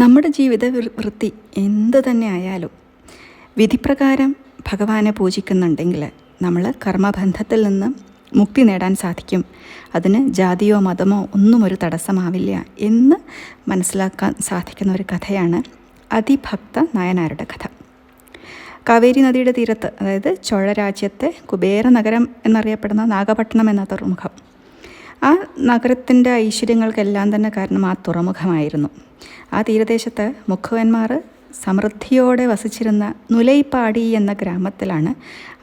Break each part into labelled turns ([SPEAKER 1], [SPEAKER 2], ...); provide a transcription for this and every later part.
[SPEAKER 1] നമ്മുടെ ജീവിത വൃത്തി എന്ത് തന്നെ ആയാലും വിധിപ്രകാരം ഭഗവാനെ പൂജിക്കുന്നുണ്ടെങ്കിൽ നമ്മൾ കർമ്മബന്ധത്തിൽ നിന്ന് മുക്തി നേടാൻ സാധിക്കും. അതിന് ജാതിയോ മതമോ ഒന്നും ഒരു തടസ്സമാവില്ല എന്ന് മനസ്സിലാക്കാൻ സാധിക്കുന്ന ഒരു കഥയാണ് അതിഭക്ത നായനാരുടെ കഥ. കാവേരി നദിയുടെ തീരത്ത് അതായത് ചോഴ രാജ്യത്തെ കുബേര നഗരം എന്നറിയപ്പെടുന്ന നാഗപട്ടണം എന്ന തുറമുഖം. ആ നഗരത്തിന്റെ ഐശ്വര്യങ്ങൾക്കെല്ലാം തന്നെ കാരണം ആ തുറമുഖമായിരുന്നു. ആ തീരദേശത്ത് മുഖവന്മാർ സമൃദ്ധിയോടെ വസിച്ചിരുന്ന നുലൈപ്പാടി എന്ന ഗ്രാമത്തിലാണ്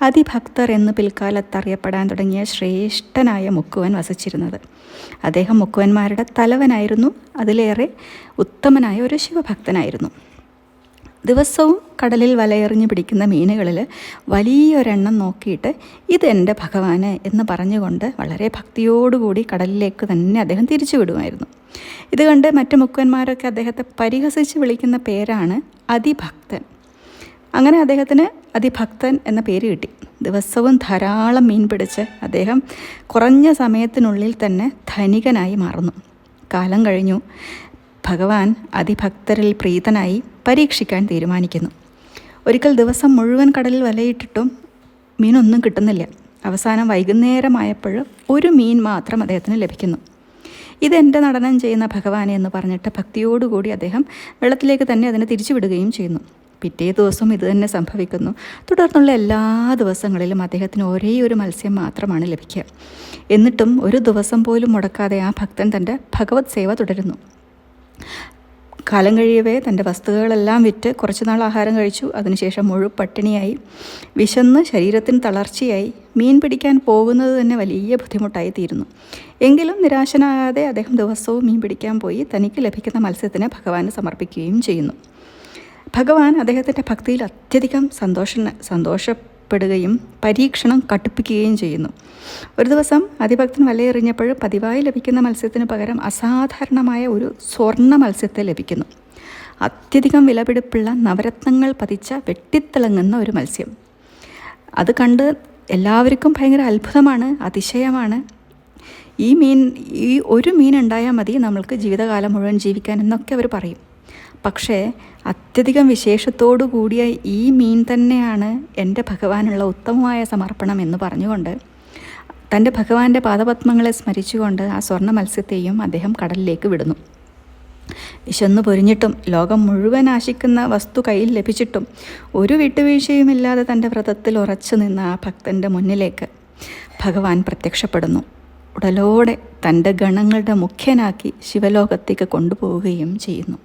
[SPEAKER 1] അതിഭക്തർ എന്ന് പിൽക്കാലത്ത് അറിയപ്പെടാൻ തുടങ്ങിയ ശ്രേഷ്ഠനായ മുക്കുവൻ വസിച്ചിരുന്നത്. അദ്ദേഹം മുക്കുവന്മാരുടെ തലവനായിരുന്നു. അതിലേറെ ഉത്തമനായ ഒരു ശിവഭക്തനായിരുന്നു. ദിവസവും കടലിൽ വലയെറിഞ്ഞ് പിടിക്കുന്ന മീനുകളിൽ വലിയൊരെണ്ണം നോക്കിയിട്ട് ഇതെന്റെ ഭഗവാന് എന്ന് പറഞ്ഞുകൊണ്ട് വളരെ ഭക്തിയോടുകൂടി കടലിലേക്ക് തന്നെ അദ്ദേഹം തിരിച്ചു വിടുമായിരുന്നു. ഇത് കണ്ട് മറ്റു മുക്കുവന്മാരൊക്കെ അദ്ദേഹത്തെ പരിഹസിച്ച് വിളിക്കുന്ന പേരാണ് അതിഭക്തൻ. അങ്ങനെ അദ്ദേഹത്തിന് അതിഭക്തൻ എന്ന പേര് കിട്ടി. ദിവസവും ധാരാളം മീൻ പിടിച്ച് അദ്ദേഹം കുറഞ്ഞ സമയത്തിനുള്ളിൽ തന്നെ ധനികനായി മാറുന്നു. കാലം കഴിഞ്ഞു. ഭഗവാൻ അതിഭക്തരിൽ പ്രീതനായി പരീക്ഷിക്കാൻ തീരുമാനിക്കുന്നു. ഒരിക്കൽ ദിവസം മുഴുവൻ കടലിൽ വലയിട്ടിട്ടും മീനൊന്നും കിട്ടുന്നില്ല. അവസാനം വൈകുന്നേരമായപ്പോൾ ഒരു മീൻ മാത്രം അദ്ദേഹത്തിന് ലഭിക്കുന്നു. ഇതെന്റെ നടനം ചെയ്യുന്ന ഭഗവാനെ എന്ന് പറഞ്ഞിട്ട് ഭക്തിയോടുകൂടി അദ്ദേഹം വെള്ളത്തിലേക്ക് തന്നെ അതിനെ തിരിച്ചുവിടുകയും ചെയ്യുന്നു. പിറ്റേ ദിവസം ഇത് തന്നെ സംഭവിക്കുന്നു. തുടർന്നുള്ള എല്ലാ ദിവസങ്ങളിലും അദ്ദേഹത്തിന് ഒരേ ഒരു മത്സ്യം മാത്രമാണ് ലഭിക്കുക. എന്നിട്ടും ഒരു ദിവസം പോലും മുടക്കാതെ ആ ഭക്തൻ തന്റെ ഭഗവത് സേവ തുടരുന്നു. കാലം കഴിയവേ തന്റെ വസ്തുക്കളെല്ലാം വിറ്റ് കുറച്ച് നാൾ ആഹാരം കഴിച്ചു. അതിനുശേഷം മുഴു പട്ടിണിയായി. വിശന്ന് ശരീരത്തിന് തളർച്ചയായി. മീൻ പിടിക്കാൻ പോകുന്നത് തന്നെ വലിയ ബുദ്ധിമുട്ടായി തീരുന്നു എങ്കിലും നിരാശനാകാതെ അദ്ദേഹം ദിവസവും മീൻ പിടിക്കാൻ പോയി. തനിക്ക് ലഭിക്കുന്ന മത്സ്യത്തിന് ഭഗവാന് സമർപ്പിക്കുകയും ചെയ്യുന്നു. ഭഗവാൻ അദ്ദേഹത്തിന്റെ ഭക്തിയിൽ അത്യധികം സന്തോഷ സന്തോഷപ്പെടുകയും പരീക്ഷണം കടുപ്പിക്കുകയും ചെയ്യുന്നു. ഒരു ദിവസം അതിഭക്തൻ വലയെറിഞ്ഞപ്പോൾ പതിവായി ലഭിക്കുന്ന മത്സ്യത്തിന് പകരം അസാധാരണമായ ഒരു സ്വർണ മത്സ്യത്തെ ലഭിക്കുന്നു. അത്യധികം വിലപിടിപ്പുള്ള നവരത്നങ്ങൾ പതിച്ച വെട്ടിത്തിളങ്ങുന്ന ഒരു മത്സ്യം. അത് കണ്ട് എല്ലാവർക്കും ഭയങ്കര അത്ഭുതമാണ് അതിശയമാണ്. ഈ മീൻ ഈ ഒരു മീൻ ഉണ്ടായാൽ മതി നമ്മൾക്ക് ജീവിതകാലം മുഴുവൻ ജീവിക്കാൻ എന്നൊക്കെ അവർ പറയും. പക്ഷേ അത്യധികം വിശേഷത്തോടു കൂടിയ ഈ മീൻ തന്നെയാണ് എന്റെ ഭഗവാനുള്ള ഉത്തമമായ സമർപ്പണം എന്ന് പറഞ്ഞുകൊണ്ട് തന്റെ ഭഗവാന്റെ പാദപത്മങ്ങളെ സ്മരിച്ചുകൊണ്ട് ആ സ്വർണ മത്സ്യത്തെയും അദ്ദേഹം കടലിലേക്ക് വിടുന്നു. വിശന്നു പൊരിഞ്ഞിട്ടും ലോകം മുഴുവൻ ആശിക്കുന്ന വസ്തു കയ്യിൽ ലഭിച്ചിട്ടും ഒരു വിട്ടുവീഴ്ചയുമില്ലാതെ തന്റെ വ്രതത്തിൽ ഉറച്ചു നിന്ന ആ ഭക്തന്റെ മുന്നിലേക്ക് ഭഗവാൻ പ്രത്യക്ഷപ്പെടുന്നു. ഉടലോടെ തന്റെ ഗണങ്ങളുടെ മുഖ്യനാക്കി ശിവലോകത്തേക്ക് കൊണ്ടുപോവുകയും ചെയ്യുന്നു.